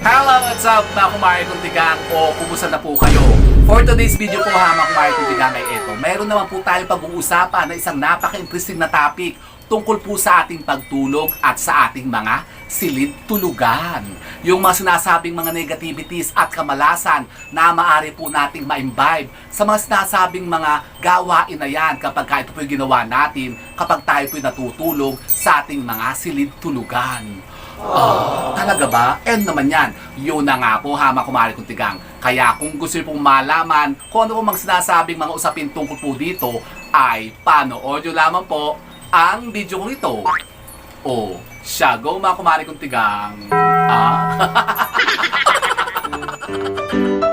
Hello, what's up mga kumari kong tigang o kumusta na po kayo? For today's video po ha mga kumari kong tigang ay ito. Meron naman po tayong pag-uusapan na isang napaka-interesting na topic tungkol po sa ating pagtulog at sa ating mga silid tulugan. Yung mga sinasabing mga negativities at kamalasan na maaari po nating ma-imbibe sa mga sinasabing mga gawain na yan kapag ka ito po yung ginawa natin kapag tayo po natutulog sa ating mga silid tulugan. Ah, talaga ba? And naman yan, yun na nga po ha, mga kumari kong tigang. Kaya kung gusto niyo pong malaman kung ano po mga sinasabing mga usapin tungkol po dito, ay panood nyo lamang po ang video kong ito. O, siya, go mga kumari kong tigang. Ah?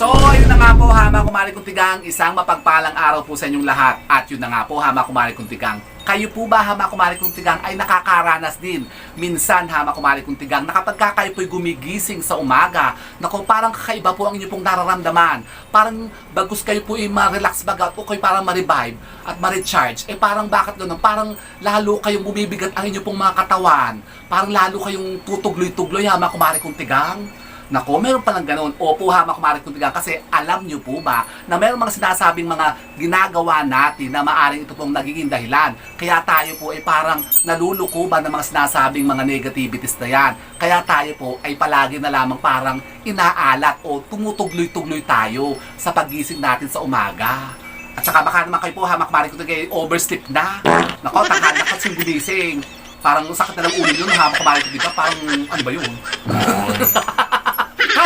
So, ayun na nga po ha mga kumari kong tigang, isang mapagpalang araw po sa inyong lahat. At yun na nga po ha mga kumari kong tigang, kayo po ba ha mga kumari kong tigang ay nakakaranas din minsan ha mga kumari kong tigang na kapag ka kayo po'y gumigising sa umaga, nako parang kakaiba po ang inyo pong nararamdaman. Parang bagus kayo po ay ma-relax baga o kayo parang ma-revive at ma-recharge. Eh parang bakit ganun? Parang lalo kayong bumibigat ang inyo pong mga katawan. Parang lalo kayong tutugloy-tugloy ha mga kumari kong tigang. Nako, meron palang ganun. Opo ha, mga kumarit kong tigang. Kasi alam nyo po ba na meron mga sinasabing mga ginagawa natin na maaring ito pong nagiging dahilan. Kaya tayo po ay parang naluluko ba ng mga sinasabing mga negativities na yan. Kaya tayo po ay palagi na lamang parang inaalat o tumutugloy-tugloy tayo sa pagising natin sa umaga. At saka baka naman kayo po ha, mga kumarit kong tigang, oversleep na. Nako, tanghal na kasi gumising. Parang sakit na ng ulo yun ha, mga kumarit kong tigang. Parang ano ba yun?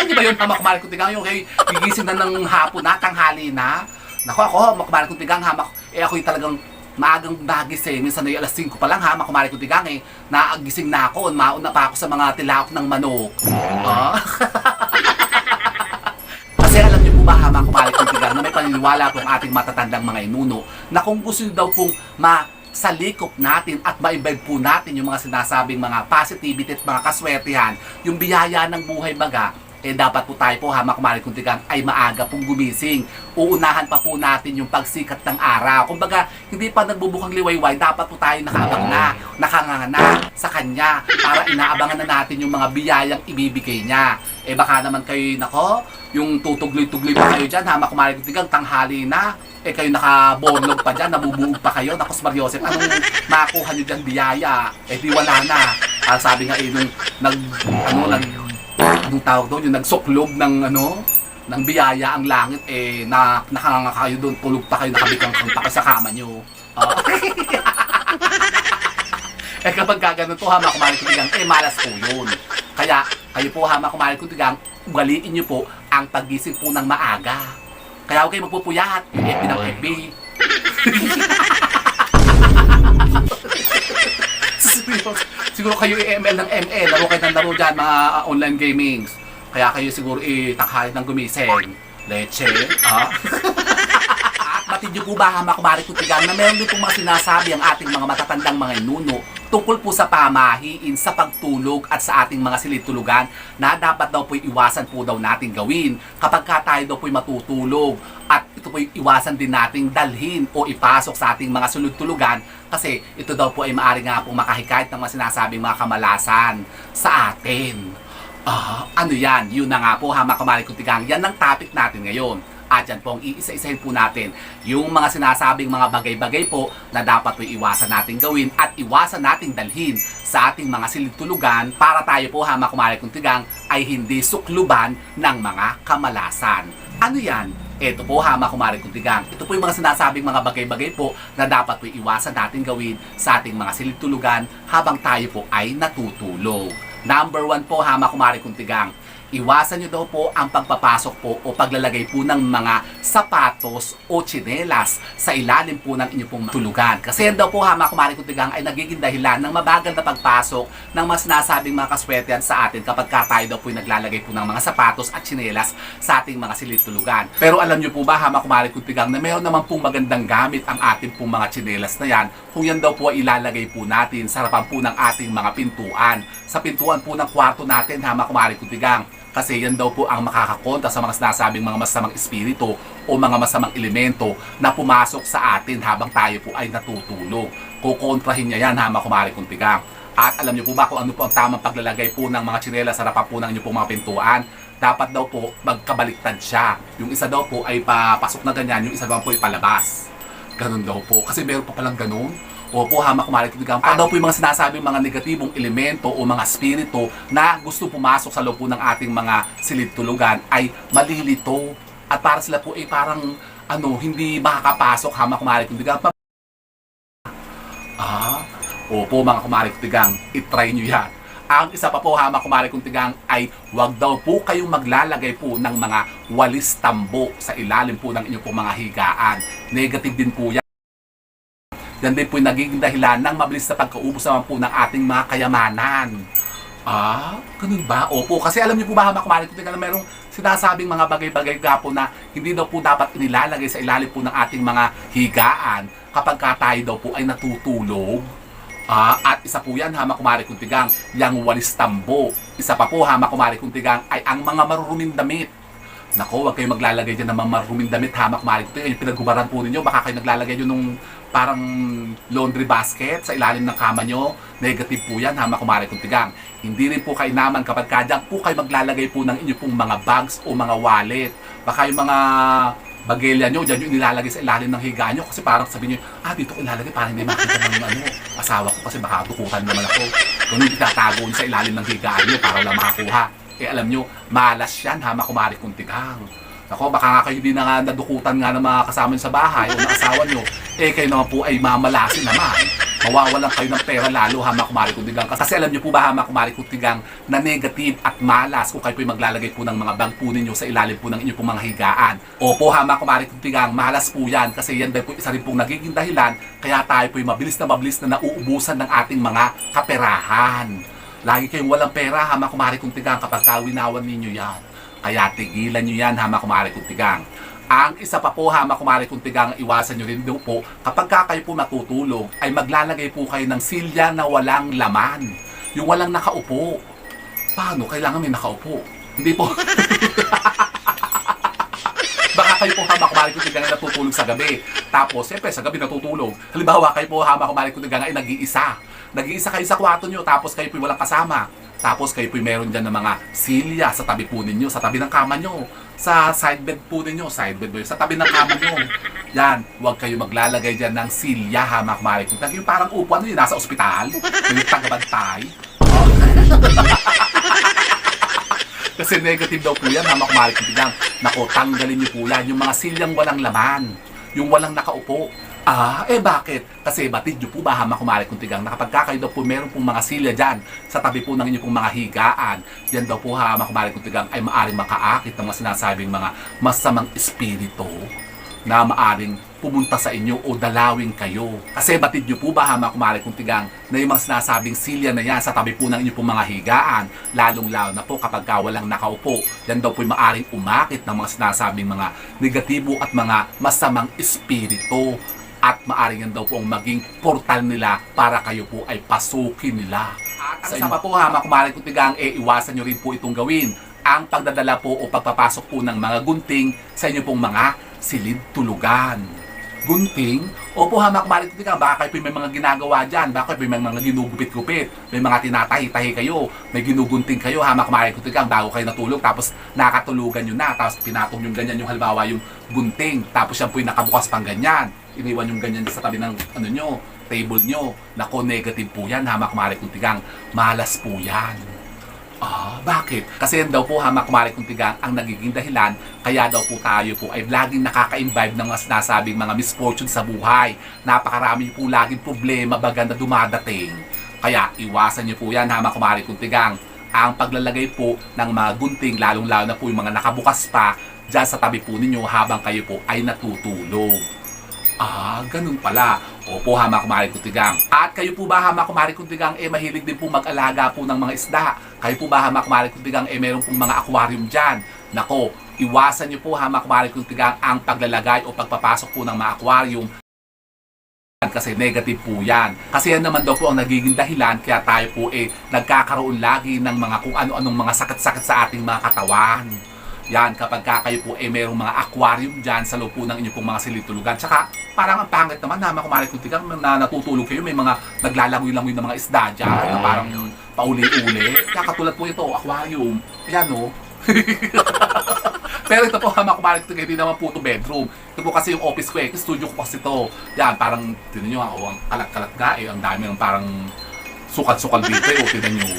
Kaya niyo ba yun, hamak kumarin kong tigang? Yung kay gigising na ng hapon na, tanghali na. Naku ako, kumarin kong tigang, hamak, eh ako yung talagang maagang nagising. Minsan ay alas 5 pa lang, hamak kumarin kong tigang eh. Naagising na ako, mauna pa ako sa mga tilaok ng manok. Ah? Kasi alam niyo po ba, hamak kumarin kong tigang, na may paniniwala po ang ating matatandang mga inuno, na kung gusto niyo daw pong ma sa likop natin at maibag po natin yung mga sinasabing mga positivity at mga kaswertihan, yung biyaya ng buhay baga, eh dapat po tayo po hamak kumari kuntigang ay maaga pong gumising. Uunahan pa po natin yung pagsikat ng araw. Kumbaga, hindi pa nagbubukang liwayway, dapat po tayo nakaabang na, nakanganga sa kanya para inaabangan na natin yung mga biyayang ibibigay niya. Eh baka naman kayo, nako, yung tutugloy-tugloy pa kayo dyan, hamak kumari kuntigang tanghali na, eh kayo nakaborlog pa dyan, nabubuog pa kayo, nakos Mariosep, anong makuha nyo dyan biyaya? Eh di wala na. Ah, sabi nga eh, nung nag, ano, nag, anong tawag doon, yung nagsuklob ng ano, ng biyaya ang langit, eh, na, nakanganga kayo doon, tulog pa kayo, nakabikang kang pa sa kama nyo. Ah. eh kapag gaganon po, hama kumain kutigang, eh malas po yun. Kaya, kayo po hama kumain kutigang, ugaliin nyo po ang pagising po ng maaga. Kaya huwag kayo magpupuyat. FB ng FB. siguro, siguro kayo i-ML ng ML. Laro kayo ng laro dyan, mga uh, online gamings. Kaya kayo siguro itakhalit ng gumising. Leche. Ah? At batid niyo po ba, hama kumari kutigang, na meron din pong mga sinasabi ang ating mga matatandang mga inuno tungkol po sa pamahiin sa pagtulog at sa ating mga silid-tulugan na dapat daw po iwasan po daw natin gawin kapag ka tayo daw po matutulog at ito po iwasan din nating dalhin o ipasok sa ating mga sulod-tulugan kasi ito daw po ay maaari nga pong makahikayat ng mga sinasabing mga kamalasan sa atin. Ah, ano yan? Yun na nga po, hama kamari kutigang. Yan ang topic natin ngayon. At yan po ang iisa-isahin po natin yung mga sinasabing mga bagay-bagay po na dapat po iwasan natin gawin at iwasan nating dalhin sa ating mga silid-tulugan para tayo po hama kumari kuntigang ay hindi sukluban ng mga kamalasan. Ano yan? Ito po hama kumari kuntigang. Ito po yung mga sinasabing mga bagay-bagay po na dapat po iwasan natin gawin sa ating mga silid-tulugan habang tayo po ay natutulog. Number one po hama kumari kuntigang iwasan nyo daw po ang pagpapasok po o paglalagay po ng mga sapatos o tsinelas sa ilalim po ng inyong pong tulugan. Kasi yan daw po hama kumari kutigang ay nagiging dahilan ng mabagal na pagpasok ng mas sinasabing mga kaswertehan sa atin kapag ka tayo daw po ay naglalagay po ng mga sapatos at tsinelas sa ating mga silid tulugan. Pero alam nyo po ba hama kumari kutigang na meron naman pong magandang gamit ang ating pong mga tsinelas na yan kung yan daw po ay ilalagay po natin sa harapan po ng ating mga pintuan. Sa pintuan po ng kwarto natin hama kumari kutigang kasi yan daw po ang makakakonta sa mga sinasabing mga masamang espiritu o mga masamang elemento na pumasok sa atin habang tayo po ay natutulog. Kukontrahin niya yan hama kumari kung tigang. At alam niyo po ba kung ano po ang tamang paglalagay po ng mga tsinelas sa harapan po ng inyong pong mga pintuan? Dapat daw po magkabaliktad siya. Yung isa daw po ay papasok na ganyan, yung isa daw po ay palabas. Ganun daw po. Kasi meron pa palang ganun. Opo, hamak kumalik tigang. Ano daw po yung mga sinasabing mga negatibong elemento o mga spirito na gusto pumasok sa loob po ng ating mga silid tulugan ay malilito. At para sila po ay parang ano, hindi makakapasok hamak kumalik tigang. Ah, opo mga kumarik tigang, itry nyo yan. Ang isa pa po hamak kumarik tigang ay wag daw po kayong maglalagay po ng mga walis tambo sa ilalim po ng inyong pong mga higaan. Negative din po yan. Yan din po yung nagiging dahilan ng mabilis na pagkaubos naman po ng ating mga kayamanan. Ah, ganun ba? Opo, kasi alam niyo po ba hamak kumarik tigang na merong sinasabing mga bagay-bagay nga po na hindi daw po dapat inilalagay sa ilalim po ng ating mga higaan kapag ka tayo daw po ay natutulog. Ah, at isa po yan, hama kumari kuntigang, yang walis tambo. Isa pa po, hama kumari kuntigang, ay ang mga maruruming damit. Nako, huwag kayo maglalagay dyan ng mga maruruming damit, hama kumari kuntigang. Yung pinaghubaran po ninyo, baka kayo naglalagay yun nung parang laundry basket sa ilalim ng kama nyo. Negative po yan, hama kumari kuntigang. Hindi rin po kayo naman kapag kadyan po kayo maglalagay po ng inyo pong mga bags o mga wallet. Baka yung mga bagelya nyo, dyan yung nilalagay sa ilalim ng higa nyo kasi parang sabi nyo, ah dito ko ilalagay para hindi makita ng ano, asawa ko kasi baka dukutan naman ako. Ganun itatago sa ilalim ng higaan nyo para lang makakuha. Eh alam nyo, malas yan ha, makumari kuntigang. Ako, baka nga kayo din na nadukutan nga ng mga kasama nyo sa bahay o ng asawa nyo, eh kayo naman po ay mamalasin naman. Mawawalan kayo ng pera lalo hama kumari kuntigang. Kasi alam niyo po ba hama kumari kuntigang na negative at malas kung kayo po ay maglalagay po ng mga bag po ninyo sa ilalim po ng inyong pong mga higaan. Opo hama kumari kuntigang, malas po yan kasi yan din po isa rin pong nagiging dahilan kaya tayo po mabilis na mabilis na nauubusan ng ating mga kaperahan. Lagi kayong walang pera hama kumari kuntigang kapag kawinawan ninyo yan. Kaya tigilan nyo yan hama kumari kuntigang. Ang isa pa po hama kumari kung tigang iwasan nyo rin daw po kapag ka kayo po matutulog ay maglalagay po kayo ng silya na walang laman. Yung walang nakaupo. Paano? Kailangan may nakaupo. Hindi po. Kumari kung tigang ay natutulog sa gabi. Tapos, siyempre sa gabi natutulog. Halimbawa kayo po hama kumari kung tigang ay nag-iisa. Nag-iisa kayo sa kwarto nyo tapos kayo po walang kasama. Tapos kayo po meron dyan ng mga silya sa tabi po ninyo, sa tabi ng kama nyo. Sa side bed po ninyo, side bed po yun, sa tabi ng kama nyo. Yan, huwag kayo maglalagay dyan ng silya hamak mari. Kung yung parang upo, ano yun, nasa ospital, yung tagabantay. Kasi negative daw po yan, hamak mari. Kung nako, tanggalin niyo po yan, yung mga silyang walang laman, yung walang nakaupo. Ah, eh bakit? Kasi batid nyo po ba hama kumari kung tigang na kapag kakayo daw po meron pong mga silya dyan sa tabi po ng inyong pong mga higaan, yan daw po hama kumari kung tigang ay maaring makaakit ng mga sinasabing mga masamang espiritu na maaring pumunta sa inyo o dalawin kayo. Kasi batid nyo po ba hama kumari kung tigang na yung mga sinasabing silya na yan sa tabi po ng inyong pong mga higaan, lalong lalo na po kapag ka walang nakaupo, yan daw po maaring umakit ng mga sinasabing mga negatibo at mga masamang espiritu at maaring yan daw po ang maging portal nila para kayo po ay pasukin nila. At isa pa po ha, mga kumari kutigang, eh, iwasan nyo rin po itong gawin. Ang pagdadala po o pagpapasok po ng mga gunting sa inyo pong mga silid tulugan. Gunting? Opo ha, mga kumari kutigang, baka kayo may mga ginagawa dyan, baka kayo may mga ginugupit-gupit, may mga tinatahi-tahi kayo, may ginugunting kayo ha, mga kumari kutigang, bago kayo natulog, tapos nakatulugan nyo na, tapos pinatong yung ganyan yung halimbawa yung gunting, tapos yan po yung nakabukas pang ganyan iniwan yung ganyan sa tabi ng ano nyo, table nyo. Nako, negative po yan, hamak kung tigang. Malas po yan. Ah, bakit? Kasi yan daw po hamak mari kung tigang ang nagiging dahilan kaya daw po tayo po ay laging nakaka-imbibe ng mga sinasabing mga misfortune sa buhay. Napakarami po laging problema baga na dumadating. Kaya iwasan niyo po yan hamak mari kung tigang. Ang paglalagay po ng mga gunting, lalong-lalo na po yung mga nakabukas pa dyan sa tabi po ninyo habang kayo po ay natutulog. Ah, ganun pala. Opo, hama kumari kuntigang. At kayo po ba, hama kumari kuntigang, eh mahilig din po mag-alaga po ng mga isda? Kayo po ba, hama kumari kuntigang, eh meron pong mga aquarium dyan? Nako, iwasan niyo po, hama kumari kuntigang, ang paglalagay o pagpapasok po ng mga aquarium kasi negative po yan. Kasi yan naman daw po ang nagiging dahilan kaya tayo po eh nagkakaroon lagi ng mga kung ano-anong mga sakit-sakit sa ating mga katawan. Yan, kapag ka kayo po ay mayroong mga aquarium dyan sa loob po ng inyong pong mga silitulugan. Tsaka, parang ang pangit naman na makumari kung tigang na natutulog kayo, may mga naglalangoy-langoy na mga isda dyan, na parang pauli-uli. Katulad po ito, aquarium. Yan o. Pero ito po, hama kumari ko hindi naman po ito bedroom. Ito po kasi yung office ko eh, studio ko kasi ito. Yan, parang, tinan nyo, oh, ang kalat-kalat nga eh, ang dami ng parang sukal-sukal dito eh, oh, tinan nyo.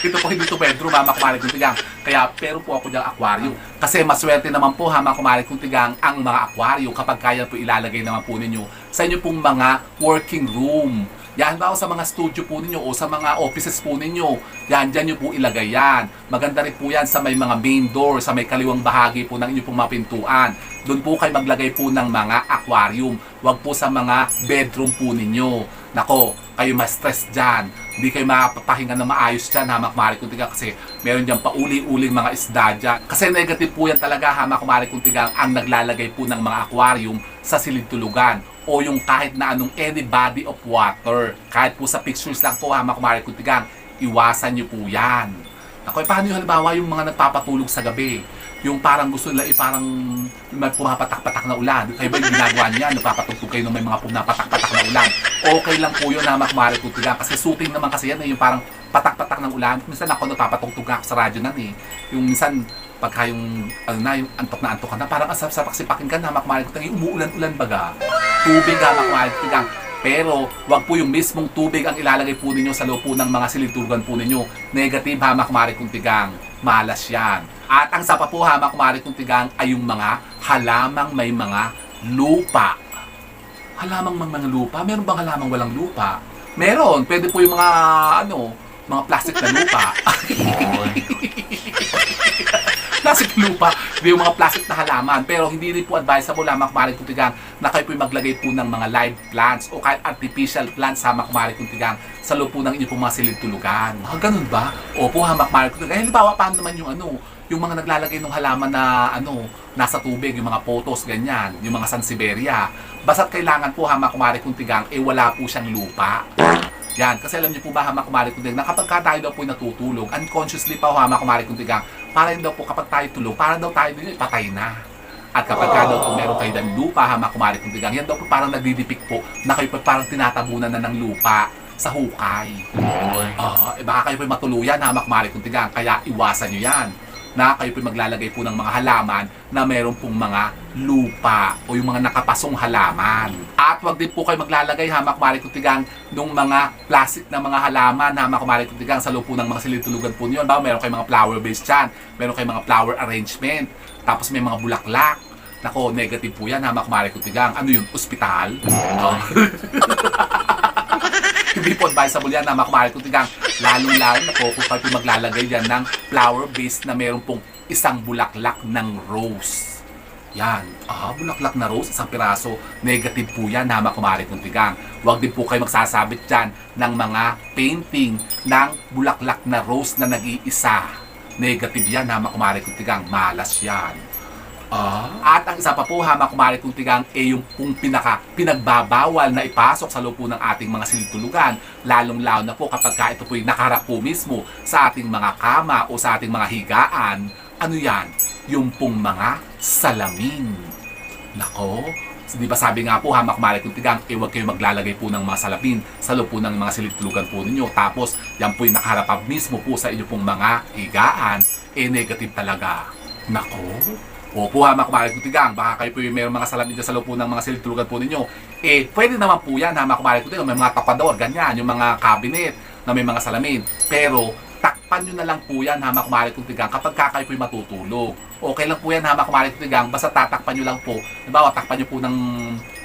ito po hindi to bedroom, hama kumari kong tigang. Kaya, pero po ako diyang aquarium. Kasi maswerte naman po, hama kumari kong tigang, ang mga aquarium kapag kaya po ilalagay naman po ninyo sa inyo pong mga working room. Yan ba sa mga studio po ninyo o sa mga offices po ninyo. Yan, dyan nyo po ilagay yan. Maganda rin po yan sa may mga main door, sa may kaliwang bahagi po ng inyong pong mga pintuan. Doon po kayo maglagay po ng mga aquarium. Huwag po sa mga bedroom po ninyo. Nako, kayo ma-stress dyan. Hindi kayo mapapahinga na maayos dyan, hamak mari kung tigang kasi meron dyan pauli-uling mga isda dyan. Kasi negative po yan talaga, hamak mari kung tigang ang naglalagay po ng mga aquarium sa silid tulugan o yung kahit na anong any body of water. Kahit po sa pictures lang po, hamak mari kung tigang, iwasan nyo po yan. Ako, eh, paano yung halimbawa yung mga nagpapatulog sa gabi? Yung parang gusto nila, eh, parang may pumapatak-patak na ulan. Kayo ba yung ginagawa niya? Nagpapatugtog kayo ng may mga pumapatak-patak na ulan. Okay lang po yun na makmari ko tigang. Kasi shooting naman kasi yan, eh, yung parang patak-patak ng ulan. Minsan ako nagpapatugtog nga ako sa radyo nan eh. Yung minsan, pagka yung, ano na, yung antok na antok ka na, parang asap-sapak sipakin ka na, makmari ko umuulan-ulan baga. Tubig ha, makmari ko tigang. Pero, wag po yung mismong tubig ang ilalagay po ninyo sa loob po ng mga silitugan po ninyo. Negative hamak mari kung tigang. Malas yan. At ang sapa po hamak mari kung tigang ay yung mga halamang may mga lupa. Halamang may mga lupa? Meron bang halamang walang lupa? Meron. Pwede po yung mga, ano, mga plastic na lupa. plastic lupa, yung mga plastic na halaman. Pero hindi rin po advisable lamang kumarin kuntigang na kayo po maglagay po ng mga live plants o kahit artificial plants sa kumarin kuntigang sa loob po ng inyong pong mga silid tulugan. Ah, ganun ba? Opo, hamak kumarin kuntigang. Eh, halimbawa, paano naman yung ano, yung mga naglalagay ng halaman na ano, nasa tubig, yung mga photos, ganyan, yung mga Sansiberia. Basta't kailangan po hamak kumari kung tigang, eh wala po siyang lupa. Yan, kasi alam niyo po ba hamak kumari kung tigang, na kapag ka tayo daw po natutulog, unconsciously pa hamak kumari kung tigang, para daw po kapag tayo tulog, para daw tayo din patay na. At kapag ka daw po meron kayo ng lupa, hamak kumari kung tigang, yan daw po parang nagdidipik po na kayo po parang tinatabunan na ng lupa sa hukay. Ah, eh baka kayo po matuluyan hamak kumari kung tigang, kaya iwasan niyo yan na kayo po maglalagay po ng mga halaman na meron pong mga lupa o yung mga nakapasong halaman. At wag din po kayo maglalagay hamak mari kutigang ng mga plastic na mga halaman hamak mari kutigang sa loob ng mga silitulugan po niyo. Ba, meron kayong mga flower base dyan, meron kayong mga flower arrangement, tapos may mga bulaklak. Nako, negative po yan hamak mari kutigang. Ano yun? Ospital? Oh. hindi po advisable yan na makumari kung tigang lalong-lalo na po kung kayo maglalagay dyan ng flower base na meron pong isang bulaklak ng rose. Yan. Ah, bulaklak na rose, isang piraso. Negative po yan na makumari kung tigang. Huwag din po kayo magsasabit dyan ng mga painting ng bulaklak na rose na nag-iisa. Negative yan na makumari kung tigang. Malas yan. Ah. At ang isa pa po, hamak kumari kung tigang, eh yung kung pinaka pinagbabawal na ipasok sa loob po ng ating mga silitulugan, lalong-lalo na po kapag ka ito po yung nakarap po mismo sa ating mga kama o sa ating mga higaan, ano yan? Yung pong mga salamin. Nako, di ba sabi nga po, hamak kumari kung tigang, eh huwag kayo maglalagay po ng mga salamin sa loob po ng mga silitulugan po ninyo. Tapos, yan po yung nakarap mismo po sa inyo pong mga higaan, eh negative talaga. Nako, Opo ha, makumari kong tigang. Baka kayo po yung mayroong mga salamin dyan sa loob po ng mga silitulugan po ninyo. Eh, pwede naman po yan ha, makumari kong tigang. May mga tapador, ganyan. Yung mga cabinet na may mga salamin. Pero, takpan na lang po yan ha, makumari kong tigang kapag ka kayo po yung matutulog. Okay lang po yan ha, makumari kong tigang. Basta tatakpan nyo lang po. Halimbawa, takpan nyo po ng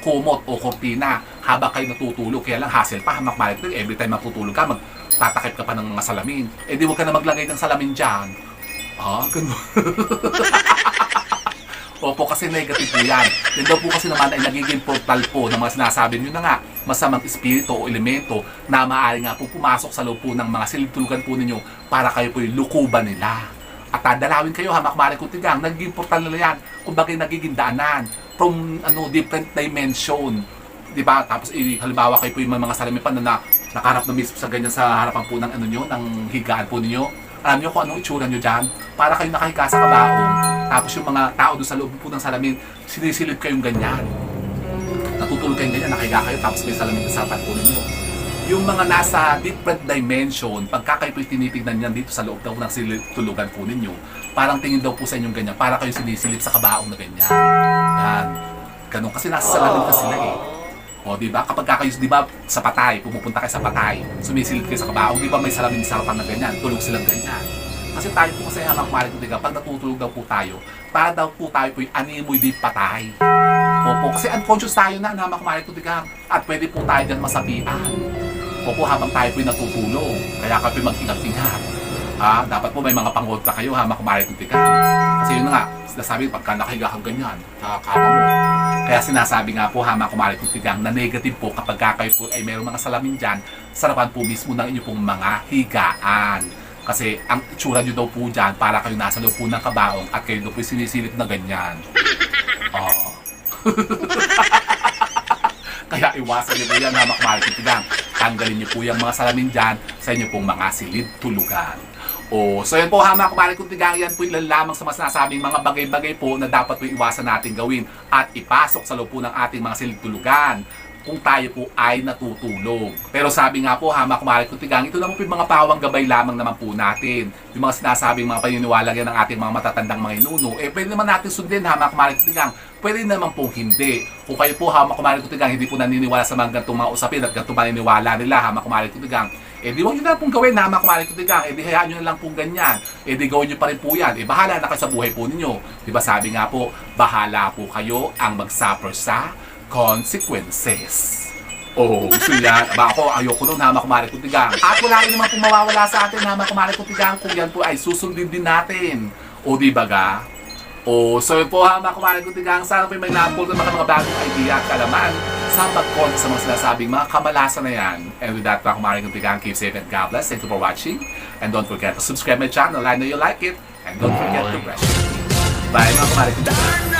kumot o kortina habang kayo natutulog. Kaya lang hassle pa, ha, makumari kong tigang. Every time matutulog ka, magtatakip ka pa ng mga salamin. Eh, di huwag ka na maglagay ng salamin dyan. Ah, ganun. Opo, kasi negative po yan. Yan daw po kasi naman ay nagiging portal po ng mga sinasabi nyo na nga, masamang espiritu o elemento na maaari nga po pumasok sa loob po ng mga silitulugan po ninyo para kayo po lukuban nila. At dadalawin kayo, hamak mari kutigang, nagiging portal nila yan. Kumbaga nagiging daanan from ano different dimension. 'Di ba? Tapos eh, halimbawa kayo po yung mga salamin pa na, na nakaharap na mismo sa ganyan sa harapan po ng ano nyo, ng higaan po ninyo Alam niyo kung anong itsura niyo dyan? Para kayo nakahiga sa kabaong, tapos yung mga tao doon sa loob po ng salamin, sinisilip kayong ganyan. Natutulog kayong ganyan, nakahiga kayo, tapos may salamin sa harapan po ninyo. Yung mga nasa different dimension, pagka kayo po tinitignan yan dito sa loob daw ng tulugan po ninyo, parang tingin daw po sa inyong ganyan, para kayo sinisilip sa kabaong na ganyan. Yan. Ganun kasi nasa salamin ka sila eh. O, di ba? Kapag ka kayo, di ba, sa patay, pumupunta kayo sa patay, sumisilip kayo sa kabaong, di ba may salamin sa harapan na ganyan, tulog silang ganyan. Kasi tayo po kasi hamak marik diga, pag natutulog daw po tayo, para daw po tayo po animoy di patay. Opo, kasi unconscious tayo na hamak marik diga, at pwede po tayo dyan masabihan. Opo, habang tayo po'y natutulog, kaya kayo mag-ingat-ingat. Ah, dapat po may mga pangontra kayo hamak marik diga. Kasi yun na nga, sinasabi pagka nakahiga kang ganyan, sa kama mo, kaya sinasabi nga po, hama kumari kong tigang, na negative po kapag ka kayo po ay mayroong mga salamin dyan, sarapan po mismo ng inyo pong mga higaan. Kasi ang itsura nyo daw po dyan, para kayo nasa loob po ng kabaong at kayo daw po sinisilip na ganyan. Oo. Kaya iwasan nyo po yan, kong tigang. Tanggalin nyo po yung mga salamin dyan sa inyo pong mga silid tulugan. O, so yun po hama kumari kong tigang yan po ilan lamang sa mga sinasabing mga bagay-bagay po na dapat po iwasan natin gawin at ipasok sa loob po ng ating mga silid tulugan kung tayo po ay natutulog. Pero sabi nga po, hama kumari kong tigang, ito naman po yung mga pawang gabay lamang naman po natin. Yung mga sinasabing mga paniniwala yan ng ating mga matatandang mga inuno, eh pwede naman natin sundin, hama kumari kong tigang. Pwede naman pong hindi. Kung kayo po, hama kumari kong tigang, hindi po naniniwala sa mga gantong mga usapin at gantong paniniwala nila, hama kumari kong tigang, eh di huwag nyo na pong gawin, hama kumari kong tigang, eh di hayaan nyo na lang pong ganyan. Eh di gawin nyo pa rin po yan. Eh bahala na kayo sa buhay po ninyo. Di ba sabi nga po, bahala po kayo ang mag-suffer sa consequences. Oh, gusto niya. Ba ako, ayoko nun, hama kumari kong tigang. At wala rin naman pong mawawala sa atin, hama kumari kong tigang, kung yan po ay susundin din natin. O di ba ga? O, so yun po, hama kumari kong tigang, sana po may napul ng mga, mga bagong idea at kalaman sa pagkon sa mga sinasabing mga kamalasan na yan. And with that, mga kumari kong tigang, keep safe and God bless. Thank you for watching. And don't forget to subscribe my channel. I know you like it. And don't forget to press. Bye, mga kumari kong tigang.